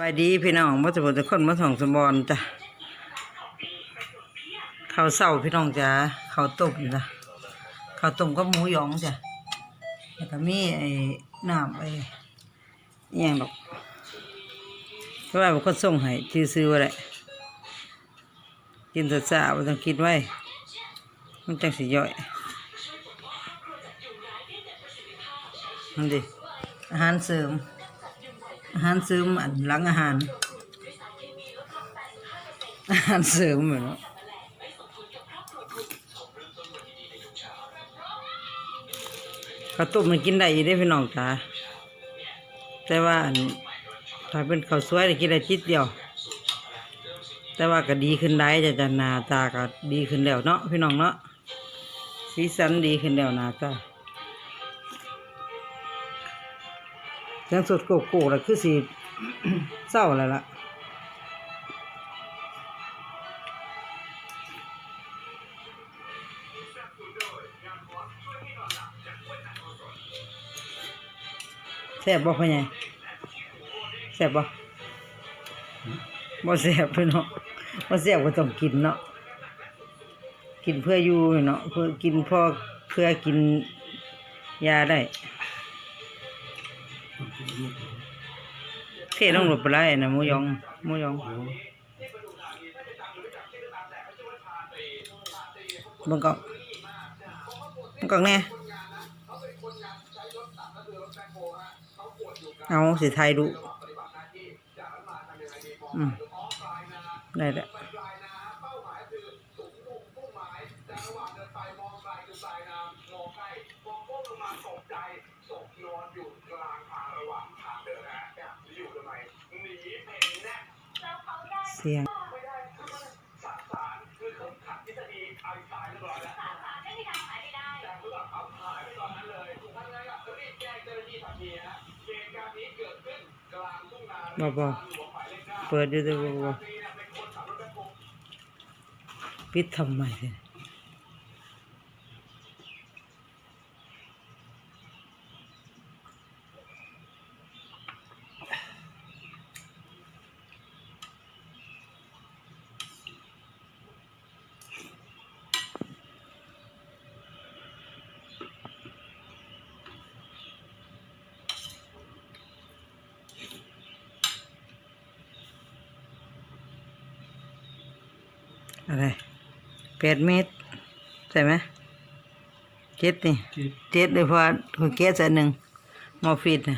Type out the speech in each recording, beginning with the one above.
บายดีพี่น้องมาจะบอกทุกคนมาส่องสมบอลจ้ะข้าวเศร้าพี่น้องจ้ะข้าวต้มจ้ะข้าวต้มกับหมูยองจ้ะแล้วก็มีไอ้น้ำไอ้อย่างดอกเพราะว่าบุคคลส่งให้ชื่อซื้อว่าไรกินสดๆบ่ต้องคิดไว้ มันจังสิย่อยนั่นดิอาหารเสริม อาหารเสริมอันหลังอาหาร อาหารเสริมเหมือนเนาะข้าวต้มมันกินได้อยู่ได้พี่น้องจ้าแต่ว่าอันถ้าเป็นข้าวสวยกินได้จิตเดียว แต่ว่าก็ดีขึ้นได้จะจะนาตาก็ดีขึ้นแล้วเนาะพี่น้องเนาะสีสันดีขึ้นแล้วนาตา สียงสดโกโก้แล้วคือสีเศร้าแล้วล่ะแซ่บบ่พ่อใหญ่แซ่บบ่บ่แซ่บพี่น้องบ่แซ่บก็ต้องกินเนาะกินเพื่ออยู่เนาะเพื่อกินพอเพื่อกินยาได้ ลงหลบไปไล่นะมูยองมูยองบังก่อนเบิ่งก่อนแน่เอาสีไทยดู อืม ได้แล้ว เสียง บ่บ่เปิดดูดูบ่บ่ปิดทำไมเนี่ย อะไรแปดเมตรใช่ไหมเจ็ดนี่เจ็ดเลยเพราะว่าคุณเกสอันหนึ่งมอร์ฟีนนะ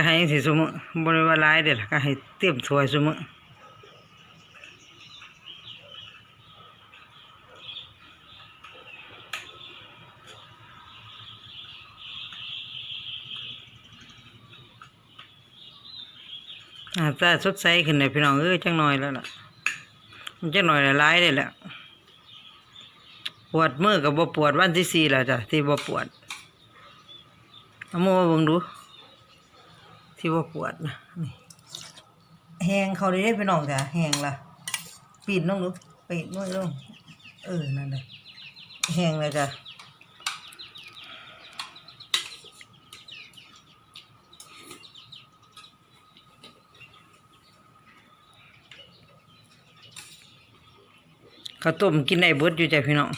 ก็ให้สิสมอบริวารหลายเด็ดล่ะก็ให้เตรียมถวยสมออาตาสดใสขึ้นเลยพี่น้องเอ้ยจังหน่อยแล้วล่ะมันจังหน่อยละลายเลยแหละปวดมือกับบ่ปวดวันที่สี่แล้วจ้ะที่บ่ปวดเอามือมาเบิ่งดู ที่ว่าปวดนะนี่แหงเขาได้ได้ไปน้องจ้ะแหงละปีนลงดูปีนน้อยลงเออนั่นเลยแหงเลยจ้ะข้าวต้มกินได้เบิดอยู่จ้ะพี่น้อง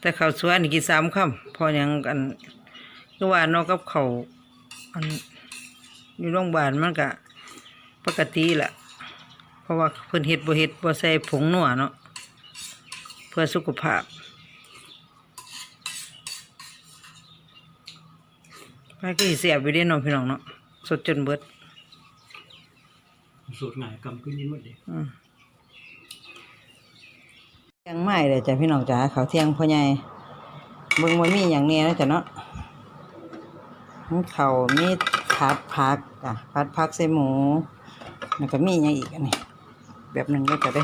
แต่ข้าวสวยนี่กินสามคำพออย่างกันก็ว่านอกกับเขาวอัน อยู่โรงพยาบาลมันก็ปกติแหละเพราะว่าเพิ่นเฮ็ดบ่เฮ็ดบ่ใส่ผงนัวเนาะเพื่อสุขภาพไปก็สิเสียบอยู่เด้เนาะพี่น้องเนาะสดจนเบิดสูตรง่ายกำขึ้นนิดหมดเลยอืมเที่ยงไม้เลยจ้ะพี่น้องจ๋าเขาวเที่ยงพ่อใหญ่เบิ่งว่ามีอย่างแนี้นะจ้ะเนาะมีข้าวมี ผัดผักจ้ะผัดผักใส่หมูแล้วก็มีอย่างอีกอันนี้แบบหนึ่งก็จะได้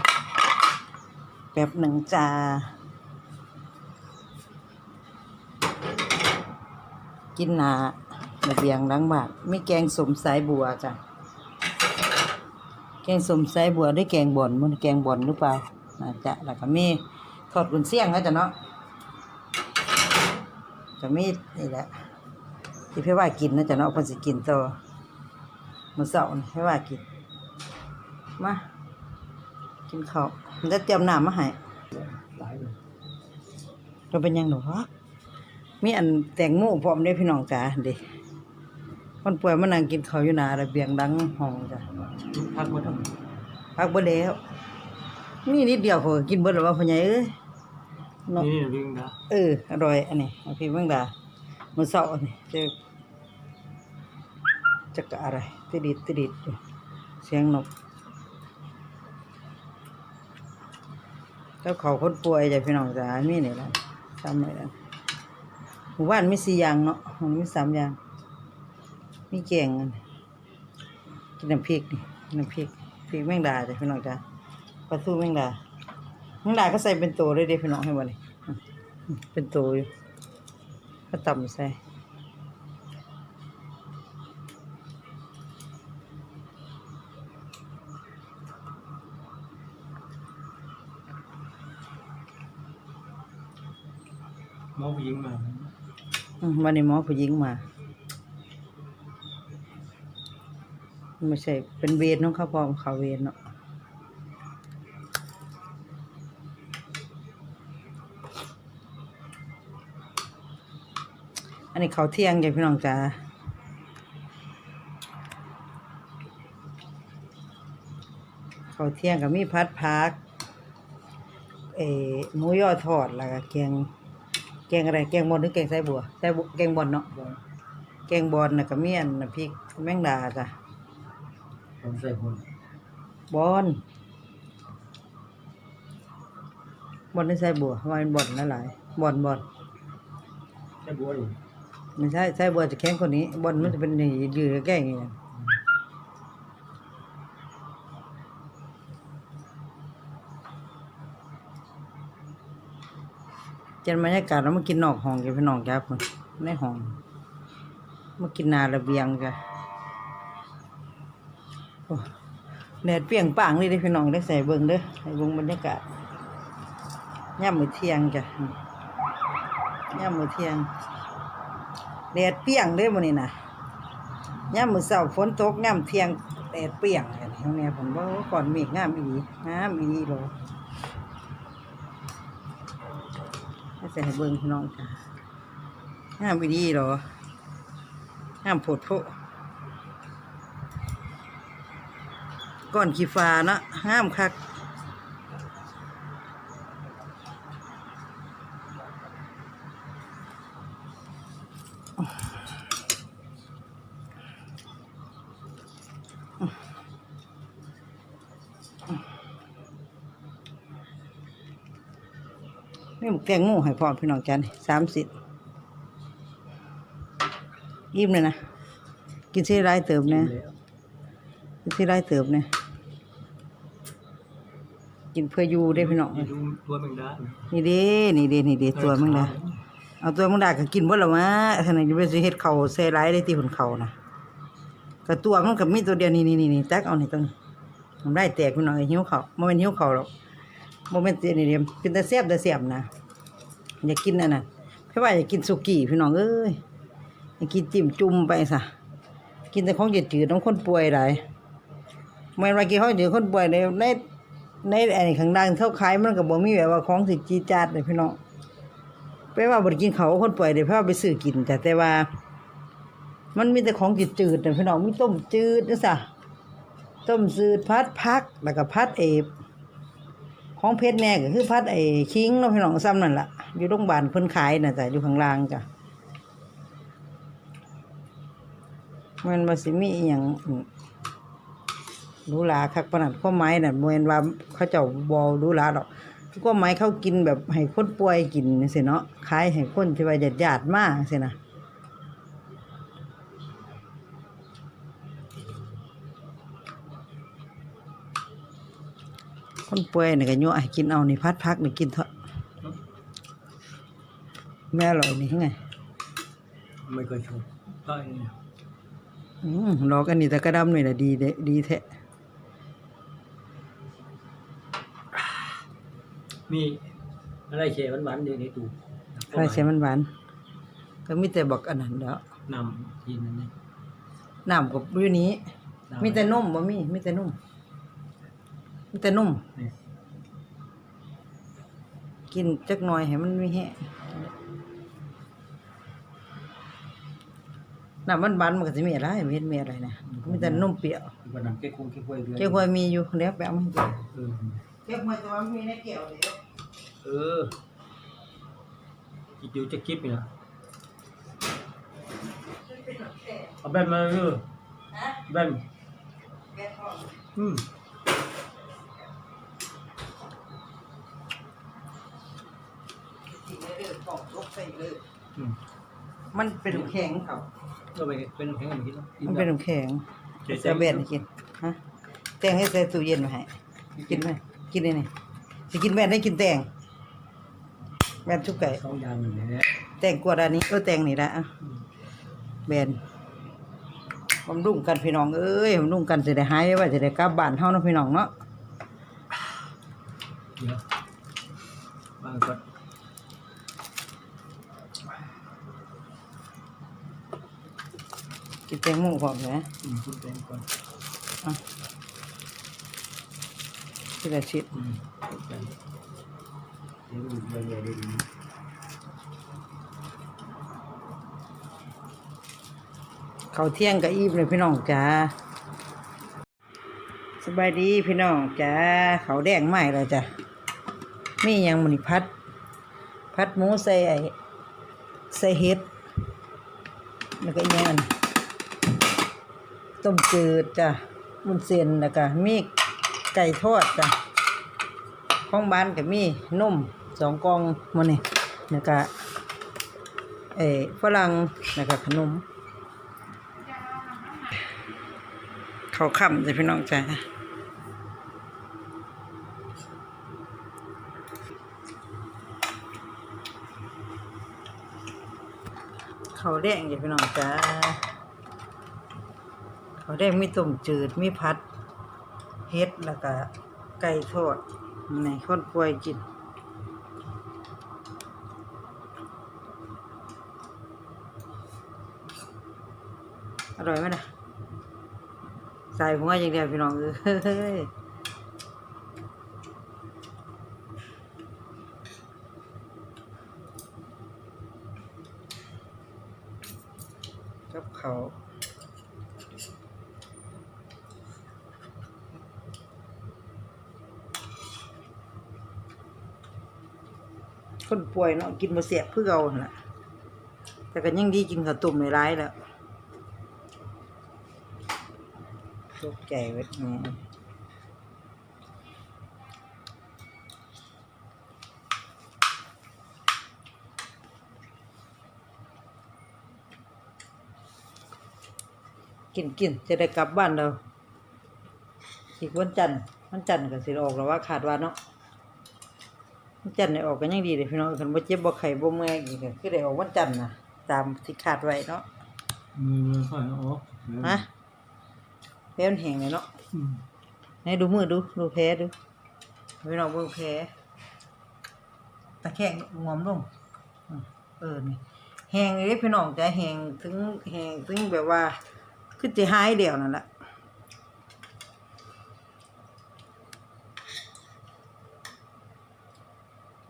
แบบหนึ่งจ้ากินหนาระเบียงล้างบ้านมีแกงสมสายบัวจ้ะแกงสมสายบัวด้วยแกงบ่อนมันแกงบ่อนหรือเปล่าน่าจะแล้วก็มีทอดกุนเสี่ยงนะจ้ะเนาะก็มีนี่แหละ ที่เพื่อว่ากินนะจ๊ะเนาะเพิ่นสิกินต่อมื้อเช้านี่เพื่อว่ากิน มา กินข้าวมันจะเตรียมน้ำมาให้ตายเลยเราเป็นหยังหนูฮะมีอันแตงโมพร้อมเด้พี่น้องจ๋าเด้คนป่วยมานั่งกินข้าวอยู่หน้าระเบียงดังห้องจ้ะพักบ่ต้องพักเบ่แล้วนี่นิดเดียวเขาก็กินเบิดแล้วว่าพ่อใหญ่เอ้ยเนาะนี่เรื่องนะเอออร่อยอันนี้เอาพี่เบิ่งดา มื้อเช้าอันนี้เจอจักะอะไรติดิดติดิดเสียงนกแล้วเขาคนป่วยจะพี่น้องจ๋ามีนี่ล่ะซ้ำเลยล่ะหมู่บ้านมีสี่อย่างเนาะมันมีสามอย่าง มีแกงกินน้ำพริกนี่น้ำพริกพริกแมงดาจ้ะพี่น้องจ๋าปลาทูแมงดาแมงดาก็ใส่เป็นตัวเลยเด้พี่น้องให้บ่นี่เป็นตัวอยู่ ก็ต่ำใส่หมอผู้หญิงมาอืมวันนี้หมอผู้หญิงมา ไม่ใช่เป็นเวรน้องเขาพร้อมเขาเวรเนาะ อันนี้เขาวเที่ยงจ้ะพี่น้องจ้าเขาวเที่ยงกับมีพัดพักเออหมูยอทอดแล้วก็แกงแกงอะไรแกงบอลหรือแกงไส้บัวไส้บัวแกงบอลเนาะบ่แกงบอลน่ะก็มีอันน้ำพริกแมงดาจ้ะผมใส่คนบอลบอลไม่ใช่บัวว่าเป็นบอลนั่นหลายบอลบอลใส่บัวอยู่ ไม่ใช่ใช่บัวจะแข็งกว่านี้ บอลมันจะเป็นนี่ยืดแก้งอย่างนี้เจนบรรยากาศแล้วมากินนอกห้องกันพี่น้องจ้าคนในห้องมากินนาระเบียงจ้ะโอ้แดดเปียงป่างเลยเด้พี่น้องได้ใส่เบิ่งเด้อให้เบิ่งบรรยากาศย่ำมือเที่ยงจ้ะย่ำมือเที่ยง แดดเปี้ยงเด้อมื้อนี้นะย่ามมือเช้าฝนตกย่ามเทียงแดดเปี้ยงกันแนวผมว่าก่อนเมฆงามอีงามอีหลีโลให้ใส่เบิ่งน้องจ้ะงามอีหลีโลงามโพดโพก้อนขี้ฟ้านะงามคัก นี่หมกแตงโมให้พร้อพี่น้องจันสามสิบยิ้มเลยนะ กินที่ไรเติมเนี่ยกินที่ไรเติมเนี่ยกินเพื่ออยู่ได้พี่น้องนี่ดูตัวแมงดานี่เด้นี่เด้นี่เด้ตัวมึงนะเอาตัวมึงได้ก็กินบ่ละวะท่านนจะไปสิเฮ็ดเขาวใส่ไรได้ที่ผนเขานะก็ตัวมันก็มีตัวเดียวนี่นี่นี่นี่ตักเอานี่ตรงนี้มันได้แตกพี่น้องไอ้หิวเขาวบ่แม่นหิ้วเขาหรอก บ่แม่นตัวนี่เดียวกินแต่แซ่บแต่แซ่บนะอยากกินอันนั้นเพี่ว่าอยากกินสุกี้พี่น้องเอ้ยอยากกินจิ้มจุ่มไปซะกินแต่ของจืดๆน้องคนป่วยหลายแม่นว่ากินของจืดคนป่วยในในในไอ้ข้างล่างเข้าขายมันก็บ่มีแบบว่าของสิจีจาดเลยพี่น้องไปว่าบ่ได้กินเขาคนป่วยเดี๋ยวเพราะว่าไปซื้อกินจ้ะแต่ว่า มันมีแต่ของจืดๆน่ะพี่น้องมีต้มจืดจังซะต้มจืดพัดพักแล้วก็พัดเอฟ ของเพชรแน่ก็คือพัดไอ้คิงเนาะพี่น้องซ้ำนั่นล่ะอยู่โรงพยาบาลเพิ่นขายน่ะจ้ะอยู่ข้างล่างจ้ะมันบ่สิมีอีหยังรูหราคักปานนั้นความหมายน่ะบ่แม่นว่าเขาเจ้าบ่หรูหราดอกความหมายเขากินแบบให้คนป่วยกินจังซี่เนาะขายให้คนที่ว่าญาติๆมาจังซี่นะ คนป่วยนี่ก็ยั่วให้กินเอานี่พัดพักนี่กินเถอะแม่อร่อยนี่ไงไม่เคยชมใช่เนี่ยอืมรอกันนี่แต่กระดำนี่แหละดีเด้ดีแท้มีอะไรเชยหวานๆอยู่ในตู้ใครใช้มันหวานก็มีแต่บอกอันนั้นเด้อนำกินนั่นนี่น้ำกับอยู่นี้น้ำมีแต่นมบ่มีมีแต่นม มีแต่นมนี่กินจักหน่อยให้มันมีแฮะน้ำมันบานมันก็สิมีอะไรไม่เห็นมีอะไรนะมีแต่นมเปรี้ยววันนั้นแก้คุ้งแก้กล้วยด้วยเจ้าควายมีอยู่เดี๋ยวไปเอามาให้กินเออเจ้าควายแต่ว่ามีในแก้วเดียวเออจิตอยู่จะคลิปนี่นะเอาแบนมาเออฮะแบนแก้ท้องอืม กินได้เลยปอกลกใส่ เลยอืมมันเป็นน้ำแข็งครับก็ไปเป็นน้ำแข็งกันกินเนาะมันเป็นน้ำแข็งจะเบ็ดให้กินฮะแตงให้ใส่ตู้เย็นมาให้กินไหมกินได้นี่สิกินแม่นได้กินแตงแม่นทุกไก่สองอย่างนี่แหละแตงกวดอันนี้เออแตงนี่ละอะแบนบำรุงกันพี่น้องเอ้ยบำรุงกันสิได้หายว่าสิได้กลับบ้านเฮาเนาะพี่น้องเนาะเดี๋ยวบางก็ กินแตงโมพร้อมนะอืมคุณแตงก่อนอะทีละชิ้นอืมคุณแตงเดี๋ยวดูใหญ่ๆได้ดีข้าวเที่ยงกับอิ่มเลยพี่น้องจ้าสบายดีพี่น้องจ้าเขาวแดงใหม่แล้วจ้ะมีหยังมันนี่พัด พัดหมูใส่ไอ้ใส่เห็ดแล้วก็อีกอย่างอัน ต้มจืดจ้ะบุญเส้นแล้วก็มีไก่ทอดจ้ะของบ้านก็มีนมสองกองมันนี่แล้วก็เอ้ฝรั่งแล้วก็ขนมเขาค่ำเลยพี่น้องจ้ะเขาวแดงอยู่พี่น้องจ้า เขาแดงมีต้มจืดมีพัดเฮ็ดแล้วก็ไก่ทอดในคนป่วยกินอร่อยไหมนะใส่หัวอย่างเดียวพี่น้องเอ้ยกับเขาว คนป่วยเนาะกินมาเสียเพื่อเอาหั่นล่ะแต่ก็ยังดีกินข้าวต้มในร้ายแล้วตกใจไว้แม่กินกินจะได้กลับบ้านเราอีกวันจันทร์วันจันทร์ก็สิออกแล้วว่าขาดว่าเนาะ วันจันทร์ได้ออกกันยังดีเลยพี่น้องคันบ่เจ็บบ่ไข้บ่เมื่อยอีกก็คือได้ออกวันจันทร์น่ะ ตามที่คาดไว้เนาะมือค่อยเอาออกฮะแพ้มันแห้งเลยเนาะอืมให้ดูมือดูดูแพ้ดูพี่น้องเบิ่งแพ้ตะแคงงอมลงอืมเออนี่แหงเลยพี่น้องจะแหงถึงแหงถึงแบบว่าคือจะหายเดียวนั่นแหละ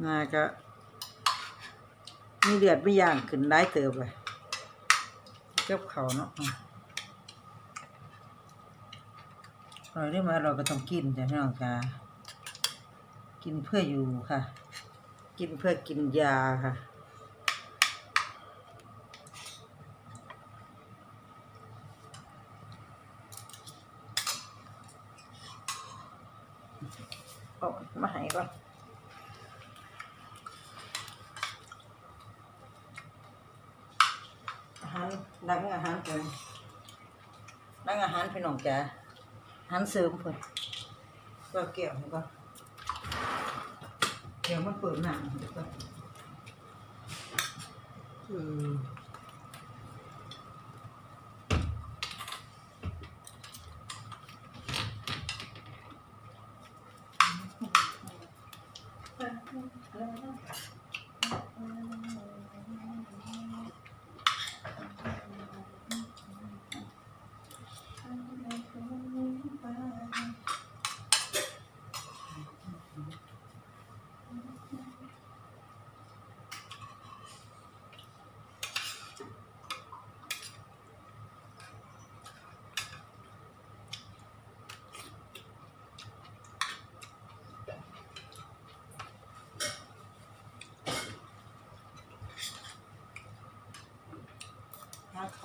น่าก็มีเลือดไม่ย่างขึ้นได้เติบเลยเจ็บเขาเนาะอืมเราได้มาเราก็ต้องกินจ้ะพี่น้องค่ะกินเพื่ออยู่ค่ะ กินเพื่อกินยาค่ะ ดังอาหารเพิ่นดังอาหารพี่น้องจ๋าอาหารเสริมเพิ่นก็เกี่ยวก็เกี่ยวมันเปิดหนังก็อืม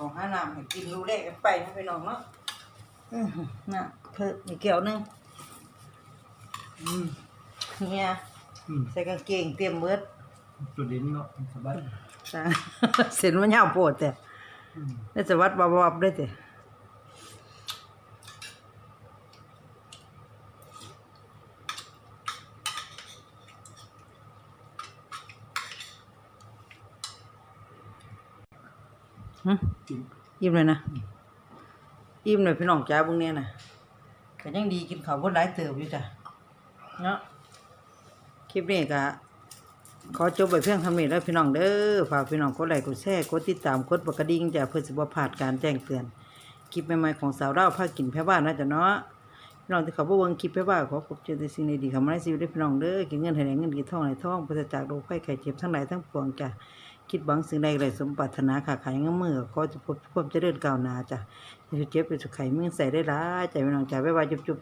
ของหาน้ำให้กินรู้แลกันไปนะพี่น้องเนาะอื้อหือน่ะเพิ่มอีกเกี่ยวหนึงอืมเนี่ยอืมใส่กางเกงเตรียมเบิดจุดเด่นเนาะสบายจ้าเส้นมันยาวโพดแต่อืม ได้จะวัดบอบๆได้แต่ หึจริงอิ่มเลยนะอิ่มเลยพี่น้องจ้าพวกเนี้ยนะก็ยังดีกินข้าวบนหลายเติบอยู่จ้ะเนาะคลิปนี้ก็ขอจบไปเพียงเทำนี้แล้วพี่น้องเด้อฝากพี่น้องกดไลค์กดแชร์กดติดตามกดปกกระดิ่งจ้ะเพื่อสิบ่พลาดการแจ้งเตือนคลิปใหม่ๆของสาวเราวพากินแพ่บ้านนะจ๊ะเนาะพี่น้องที่เขาบ่เบิ่งคลิปแพ่บ้านขอพบเจอแต่สิ่งดีๆเข้ามาในชีวิตเด้อพี่น้องเด้อกินเงินให้ได้เงินกินทองให้ทองปราศจากโรคภัยไข้เจ็บทั้งหลายทั้งปวงจ้ะ คิดหวังสิ่งใดไรสมปรารถนาขาขายเงมือขอจะพบความเจริญก้าวหน้าจ้ะจะเจ็บไปสุขไข่มือใส่ได้หลายใจไม่น้องใจไว้ไว้จุบๆ